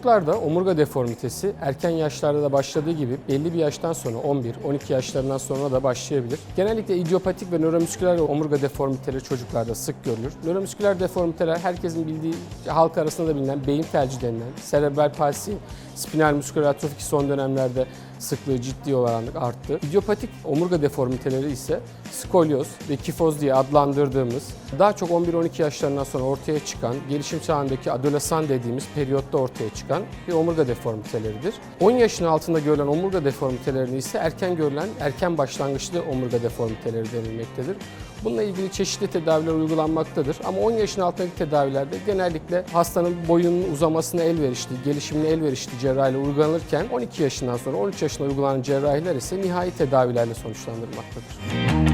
Çocuklarda omurga deformitesi erken yaşlarda da başladığı gibi belli bir yaştan sonra 11-12 yaşlarından sonra da başlayabilir. Genellikle idiopatik ve nöromüsküler omurga deformiteleri çocuklarda sık görülür. Nöromüsküler deformiteler herkesin bildiği, halk arasında da bilinen beyin felci denilen, serebral palsi, spinal musküler atrofi ki son dönemlerde sıklığı ciddi olarak arttı. İdiopatik omurga deformiteleri ise skolyoz ve kifoz diye adlandırdığımız daha çok 11-12 yaşlarından sonra ortaya çıkan, gelişim çağındaki adolesan dediğimiz periyotta ortaya çıkan bir omurga deformiteleridir. 10 yaşın altında görülen omurga deformitelerini ise erken görülen, erken başlangıçlı omurga deformiteleri denilmektedir. Bununla ilgili çeşitli tedaviler uygulanmaktadır ama 10 yaşın altındaki tedavilerde genellikle hastanın boyunun uzamasına elverişli, gelişimine elverişli cerrahiyle uygulanırken 12 yaşından sonra 13 yaşında uygulanan cerrahiler ise nihai tedavilerle sonuçlandırılmaktadır.